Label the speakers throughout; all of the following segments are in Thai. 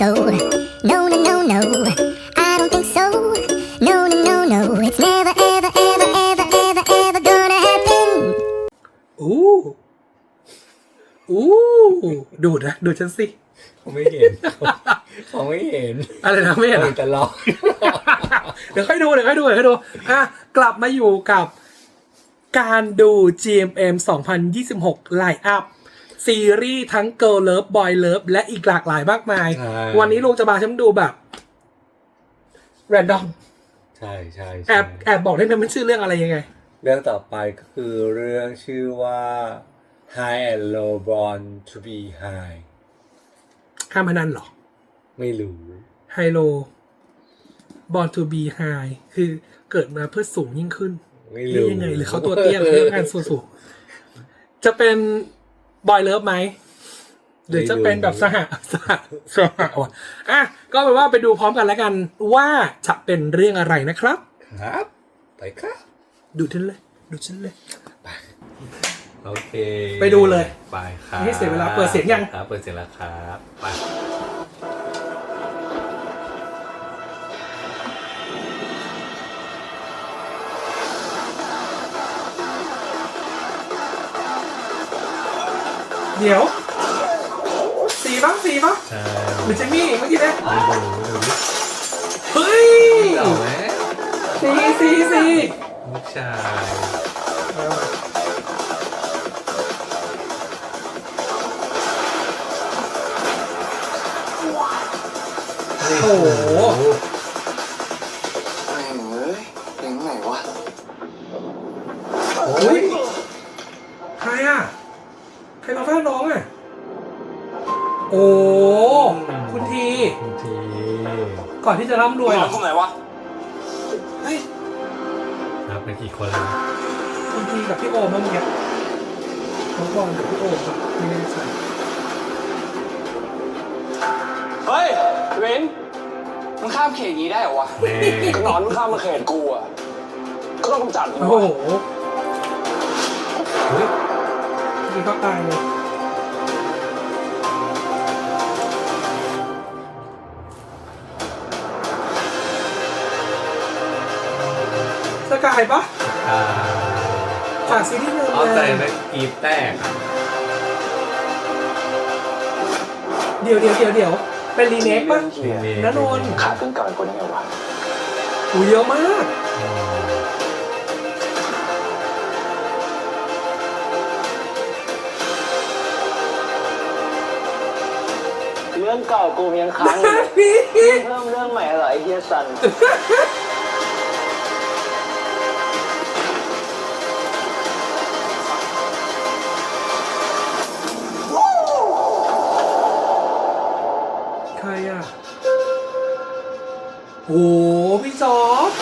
Speaker 1: so. No, no, no, no. I don't think so. No, no, no, no. It's never, ever, ever, ever, ever, ever gonna happen.
Speaker 2: อู้อู้ดูดนะดูดฉันสิ
Speaker 3: เขาไม่เห็นเขาไม่เห็น
Speaker 2: อะไรนะไม่เห็นเหรอ
Speaker 3: แต่เรา
Speaker 2: เดี๋ยวค่อยดูเดี๋ยวค่อยดูเดี๋ยวค่อยดูอะกลับมาอยู่กับการดู GMM 2026ไลน์อัพ ซีรีส์ทั้ง Girl Love Boy Love และอีกหลากหลายมากมาย
Speaker 3: ใช่
Speaker 2: วันนี้ลุงจะมาฉันดูแบบ random
Speaker 3: ใช่ใช่
Speaker 2: แอบแอบบอกได้ไหมมันชื่อเรื่องอะไรยังไง
Speaker 3: เรื่องต่อไปก็คือเรื่องชื่อว่า High and Low Born to be High
Speaker 2: ห้ามพนันเหรอ
Speaker 3: ไม่รู้
Speaker 2: ไฮโล Born to be high คือเกิดมาเพื่อสูงยิ่งขึ้น
Speaker 3: ไม่
Speaker 2: หรือ
Speaker 3: รู้
Speaker 2: ยังไงหรือเขาตัวเตี้ยหรือเรื่องการสูงสูงจะเป็น บอยเลิฟไหมหรือจะเป็นแบบสหสหสหวะอะก็เป็นว่าไปดูพร้อมกันแล้วกันว่าจะเป็นเรื่องอะไรนะครับ
Speaker 3: ครับ ไปครับ
Speaker 2: ดูฉันเลย ดูฉันเลย
Speaker 3: โอเค
Speaker 2: ไปดูเลย
Speaker 3: ไปครับ
Speaker 2: ให้เสียเวลาเปิดเสียงยัง
Speaker 3: ครับ เปิดเสียงแล้วครับ ไป
Speaker 2: เดี๋ยว สีบ้างสีบ้าง
Speaker 3: ใช่
Speaker 2: หรือเจมี่เมื่อกี้เนี่ย
Speaker 3: ไม่รู้ดูดิ
Speaker 2: เฮ้ย
Speaker 3: เก่าไหม
Speaker 2: สีสีสี
Speaker 3: ลูกชาย
Speaker 2: โอ้โห ก่อนที่จะร่ำรวยเหรอ
Speaker 4: กลุ่มไหนวะ เฮ้ย
Speaker 3: นับไปกี่คนแล้วนะ
Speaker 2: คุณทีกับพี่โอมเมื่อกี้น้องบอลกับพี่โอมอะไม่แน่ใจ
Speaker 4: เฮ้ยเว้นมึงข้ามเขตอย่างนี้ได้เหรอวะ
Speaker 3: แม่
Speaker 4: ก็นอนมึงข้ามมาเขตกูอะก็ต้องกำจัดมึง
Speaker 2: โอ้โห
Speaker 4: วะ
Speaker 3: เฮ้ย
Speaker 2: พี่เขาตายเลย สกายปะ
Speaker 3: อ่า
Speaker 2: จากซีรีส์เดิม
Speaker 3: เอาใจ
Speaker 2: เลย
Speaker 3: แม่กรีดแตกอะ
Speaker 2: เดี๋ยวเดี๋ยวเดี๋ยวเดี๋ยวเป็นรีเมคปะ
Speaker 4: เรื่องเฮีย
Speaker 2: ณนนท์
Speaker 4: ขาดเพิ่งเก่าอีกคนยังไงวะ
Speaker 2: อูเยอะมาก
Speaker 3: อืม
Speaker 4: เรื่องเก่ากูยังค้างอยู่เลย
Speaker 2: พี่
Speaker 4: เพิ่มเรื่องใหม่เหรอไอ้เฮียสัน
Speaker 2: โอ้พี่จอร์จ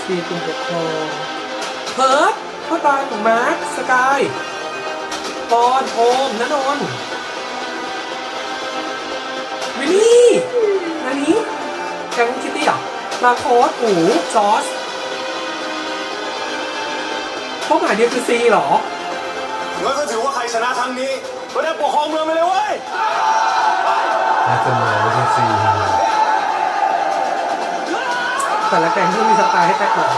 Speaker 2: ซีคุณปกครองเพิร์ดพ่อตาของมาร์คสกายปอนโอมนนนท์วิลลี่อันนี้แกงคิตตี้เหรอมาโคสอูจอร์จเป้าหมายเดียวคือซีเหรอ
Speaker 4: งั้นก็ถือว่าใครชนะครั้งนี้ก็ได้ปกครองเมืองไปเลยเว้ย
Speaker 3: น่าจะมองไม่ใช่ซี
Speaker 2: แต่ละแกงที่มีสไตล์ให้แตกต่าง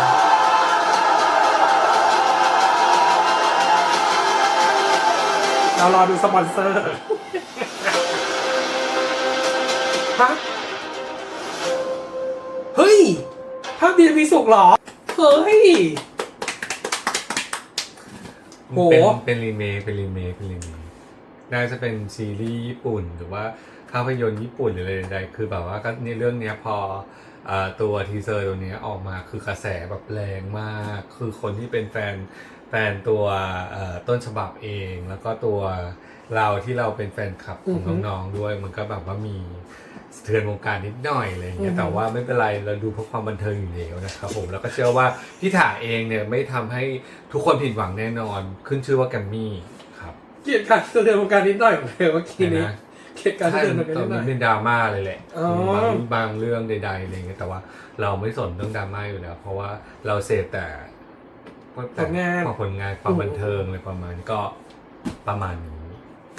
Speaker 2: เรารอดูสปอนเซอร์ฮะเฮ้ย ภาพดีมีสุกเหรอ เฮ้ยโห
Speaker 3: เป็นเป็นรีเมคเป็นรีเมคเป็นรีเมคน่าจะเป็นซีรีส์ญี่ปุ่นหรือว่าภาพยนตร์ญี่ปุ่นหรืออะไรใดๆคือแบบว่าก็ในเรื่องเนี้ยพอเอ่อ ตัวทีเซอร์ตัวเนี้ยออกมาคือกระแสแบบแรงมาก คือคนที่เป็นแฟนแฟนตัวเอ่อต้นฉบับเอง แล้วก็ตัวเราที่เราเป็นแฟนคลับข
Speaker 2: อื
Speaker 3: อ
Speaker 2: องฮึ
Speaker 3: น้องๆด้วย มันก็แบบว่ามีสะเทือนวงการนิดหน่อยอะไรอย่างเงี้
Speaker 2: อื
Speaker 3: ย
Speaker 2: อฮึ
Speaker 3: แต่ว่าไม่เป็นไรเราดูเพื่อความบันเทิงอยู่แล้วนะครับผมแล้วก็เชื่อว่าพี่ถาเองเนี่ยไม่ทำให้ทุกคนผิดหวังแน่นอน ขึ้นชื่อว่าแกมมี่ครับ
Speaker 2: เกลียดการเดินวงการนิดหน่อยเลยเมื่อกี้นี้
Speaker 3: นะ
Speaker 2: เกลียดการ
Speaker 3: ใช่
Speaker 2: เดินวงการ
Speaker 3: ตอ
Speaker 2: นิ
Speaker 3: น
Speaker 2: ดหน่
Speaker 3: นี้
Speaker 2: อย
Speaker 3: เป็นดราม่าเลยแหละ
Speaker 2: อ๋อ
Speaker 3: บางบางเรื่องใดๆอะไรเงี้ยแต่ว่าเราไม่สนเรื่องดราม่าอยู่แล้ว เพราะว่าเราเสพแต่
Speaker 2: ผลงาน
Speaker 3: ผลงานความบันเทิงอะไรประมาณนี้ก็ประมาณนี้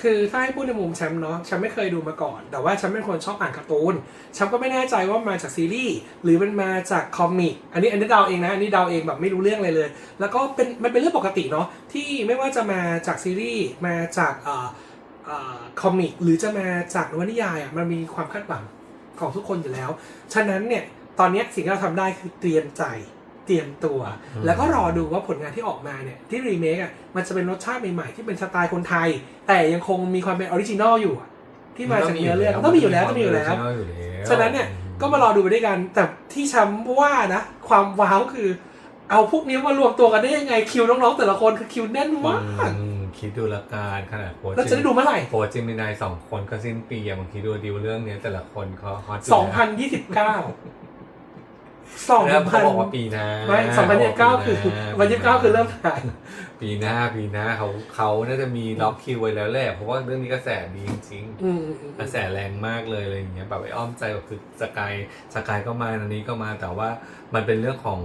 Speaker 2: คือถ้าให้พูดในมุมแชมป์เนาะแชมป์ไม่เคยดูมาก่อน แต่ว่าแชมป์เป็นคนชอบอ่านการ์ตูนแชมป์ก็ไม่แน่ใจว่ามาจากซีรีส์หรือมันมาจากคอมิกอันนี้อันนี้เดาเองนะอันนี้เดาเองแบบไม่รู้เรื่องเลยเลย แล้วก็เป็นมันเป็นเรื่องปกติเนาะที่ไม่ว่าจะมาจากซีรีส์มาจากเอ่อเอ่อ คอมิกหรือจะมาจากนวนิยายอะมันมีความคาดหวังของทุกคนอยู่แล้ว ฉะนั้นเนี่ยตอนเนี้ยสิ่งที่เราทำได้คือเตรียมใจเตรียมตัว แล้วก็รอดูว่าผลงานที่ออกมาเนี่ยที่รีเมคอะมันจะเป็นรสชาติใหม่ๆที่เป็นสไตล์คนไทย แต่ยังคงมีความเป็นออริจินอลอยู่อะที่มาจากเนื้อเรื่องต้องมีอยู่แล้วต้องมีอยู่แล้ว
Speaker 3: อยู่แล้ว
Speaker 2: ฉะนั้นเนี่ยก็มารอดูไปด้วยกัน แต่ที่ช้ำว่านะ ความว้าวคือ เอาพวกนี้มารวมตัวกันได้ยังไงคิวน้องๆแต่ละคนคือคิวแน่นมาก
Speaker 3: คิดดูละกันขนาดโค้
Speaker 2: จะได้ดูเมื่อไหร่
Speaker 3: โปจิมินายสองคนก็สิ้นปีอะบางทีดูดีวเรื่องนี้แต่ละคนเขาฮอตสองพันยี่
Speaker 2: สิบ
Speaker 3: เก้า สอง
Speaker 2: พัน
Speaker 3: บอกว่าปีหน้า
Speaker 2: ไม่ส
Speaker 3: องพันยี่สิบเก้า
Speaker 2: คือวันยี่สิบเก้าคือเริ่มถ่าย
Speaker 3: ปีหน้าปีหน้าเขาเขาน่าจะมีล็อกคิวไว้แล้วแหละเพราะว่าเรื่องนี้กระแสดีจริงกระแสแรงมากเลยอะไรอย่างเงี้ยแบบไอ้อ้อมใจแบบคือสกายสกายก็มาอันนี้ก็มาแต่ว่ามันเป็นเรื่องของ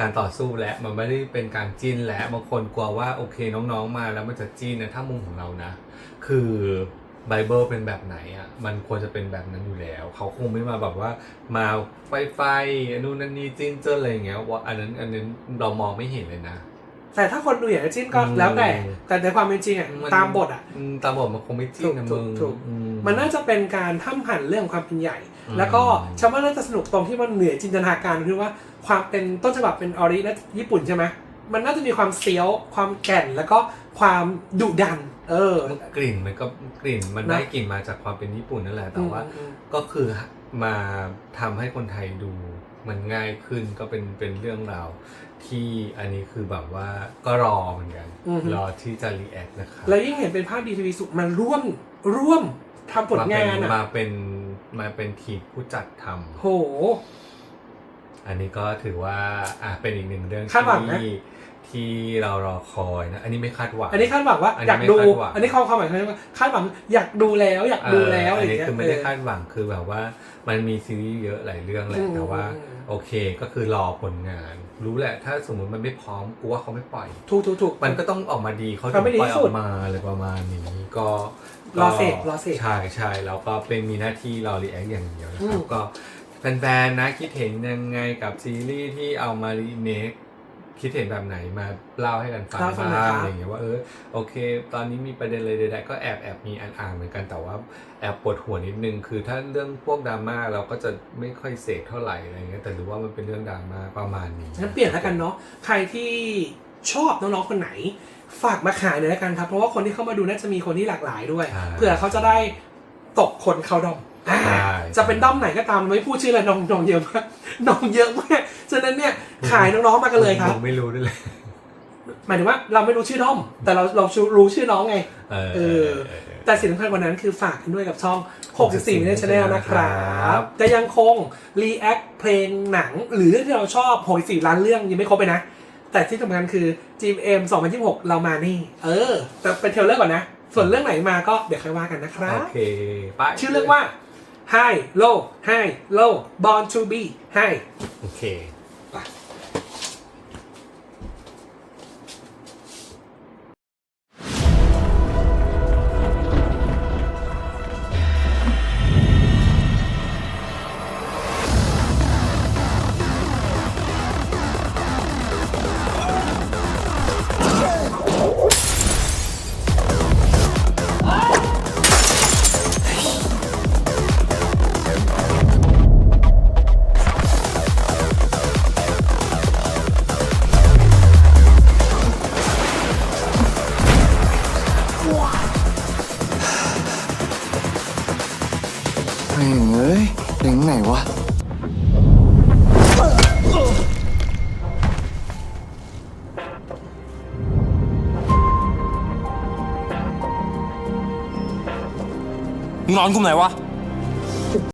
Speaker 3: การต่อสู้และ มันไม่ได้เป็นการจีนแหละบางคนกลัวว่าโอเคน้องๆมาแล้วมันจะจีนนะถ้ามุมของเรานะ คือ ไบเบิลเป็นแบบไหนอะมันควรจะเป็นแบบนั้นอยู่แล้ว เขาคงไม่มาแบบว่ามาไฟไฟอันนู้นนั่นนี่จิ้นเจนอะไรอย่างเงี้ยว่าอันนั้นอันนั้นเรามองไม่เห็นเลยนะ
Speaker 2: แต่ถ้าคนดูอยากจะจิ้นก็
Speaker 3: อืม
Speaker 2: แล้วแต่ แต่ในความเป็นจริงอะ
Speaker 3: มัน
Speaker 2: ตามบทอะ
Speaker 3: อืมตามบทมันคงไม่จิ้นนะ
Speaker 2: ถู
Speaker 3: มึ
Speaker 2: ก
Speaker 3: ง
Speaker 2: ถูก
Speaker 3: อื
Speaker 2: มันน่าจะเป็นการท่ำหั่นเรื่องความเป็นใหญ่
Speaker 3: อืม
Speaker 2: แล้วก็ฉันว่าน่าจะสนุกตรงที่มันเหนือจินตนาการคือว่าความเป็นต้นฉบับเป็นออรินะญี่ปุ่นใช่ไหม มันน่าจะมีความเซียวความแก่นแล้วก็ความดุดัน เออ
Speaker 3: กลิ่นมันก็กลิ่นมัน
Speaker 2: นะ
Speaker 3: ได้กลิ่นมาจากความเป็นญี่ปุ่นนั่นแหละแต่ว่า
Speaker 2: อืม
Speaker 3: ก็คือมาทำให้คนไทยดูมันง่ายขึ้นก็เป็นเป็นเรื่องราวที่อันนี้คือแบบว่าก็รอเหมือนกัน
Speaker 2: อือฮึ
Speaker 3: รอที่จะรีแอคนะครับ
Speaker 2: แล้วยิ่งเห็นเป็นภาพดีทีวีสุดมันร่วมร่วมทำผลงาน
Speaker 3: มา
Speaker 2: อะ
Speaker 3: เป็นมาเป็นทีมผู้จัดทำ
Speaker 2: โห
Speaker 3: อันนี้ก็ถือว่าอะเป็นอีกหนึ่งเรื่อง
Speaker 2: คาดหวังนะ
Speaker 3: ที่ ที่เรารอคอยนะ อันนี้ไม่คาดหวัง
Speaker 2: อันนี้คาดหวังว่า
Speaker 3: อันนี้
Speaker 2: อยาก
Speaker 3: ไม่
Speaker 2: ดู
Speaker 3: คาดหวัง
Speaker 2: อันนี้ความความหมายคือว่าคาดหวังอยากดูแล้วอยากดูแล้วอะไร
Speaker 3: อัน
Speaker 2: อย่าง
Speaker 3: นี้
Speaker 2: เงี้ย
Speaker 3: คือไม่ได้
Speaker 2: เออ
Speaker 3: คาดหวังคือแบบว่า มันมีซีรีส์เยอะหลายเรื่องแห
Speaker 2: อื
Speaker 3: ละ
Speaker 2: ม
Speaker 3: แต่ว่า
Speaker 2: อืม
Speaker 3: โอเคก็คือรอผลงาน รู้แหละ ถ้าสมมติมันไม่พร้อมกูว่าเขาไม่ปล่อย
Speaker 2: ถูกถูกถูก
Speaker 3: มันก็ต้องออกมาดีเขาถึ
Speaker 2: ทำให้
Speaker 3: ง
Speaker 2: ดี
Speaker 3: ปล่อย
Speaker 2: ที่
Speaker 3: อ
Speaker 2: สุ
Speaker 3: อ
Speaker 2: ด
Speaker 3: กมาอะไรประมาณนี้ก็
Speaker 2: รอ
Speaker 3: ก็
Speaker 2: เสพรอเสพ
Speaker 3: ใช่ใช่แล้วก็เป็นมีหน้าที่รอรีแอคอย่างเดียวนะครั
Speaker 2: อื
Speaker 3: บ
Speaker 2: ม
Speaker 3: ก็แฟนๆนะคิดเห็นยังไงกับซีรีส์ที่เอามารีเมค คิดเห็นแบบไหนมาเล่าให้กันฟัง
Speaker 2: เล่าให้ฟังหน่
Speaker 3: บ้า
Speaker 2: อยครับ
Speaker 3: งอะไรอย่างเงี้ยว่าเออโอเค ตอนนี้มีประเด็นอะไรใดๆก็แอบแอบมีอ่านๆเหมือนกันแต่ว่าแอบปวดหัวนิดนึงคือถ้าเรื่องพวกดราม่าเราก็จะไม่ค่อยเสพเท่าไหร่อะไรเงี้ยแต่รู้ว่ามันเป็นเรื่องดราม่าประมาณนี้
Speaker 2: งั้นเปลี่ยนแล้วกันเนาะใครที่ชอบน้องๆคนไหน ฝากมาขายหน่อยแล้วกันครับ เพราะว่าคนที่เข้ามาดูน่าจะมีคนที่หลากหลายด้วย
Speaker 3: ใช่
Speaker 2: เผื่อเขาจะได้ตกคนเข้าดอมอ่า
Speaker 3: ใช่
Speaker 2: จะเป็นด้อมไหนก็ตามไม่พูดชื่อเลยน้องน้องเยอะมากน้องเยอะมากฉะนั้นเนี่ยขายน้องๆมากันเลยครับ
Speaker 3: ผมไม่รู้ด้วยเลย
Speaker 2: หมายถึงว่าเราไม่รู้ชื่อด้อม แต่เราเรารู้ชื่อน้องไง
Speaker 3: เออ
Speaker 2: เออแต่สิ่งสำคัญกว่านั้นคือฝากกันด้วยกับช่อง 64 Minute Channel นะครับจะยังคง react เพลงหนัง หรือเรื่องที่เราชอบ 64 ล้านเรื่องยังไม่ครบไปนะ แต่ที่สำคัญคือ GM 2026 เรามานี่ เออ แต่เป็นเทรลเลอร์ก่อนนะ ส่วนเรื่องไหนมาก็เดี๋ยวค่อยว่ากันนะครั
Speaker 3: โอบเค ไป
Speaker 2: ชื่อเรื่องว่า High Low High Low Born to be High
Speaker 3: โอเค
Speaker 5: หนึ่งเอ้ยถึงไหนวะ
Speaker 6: มึงนอนกลุ่มไหนวะ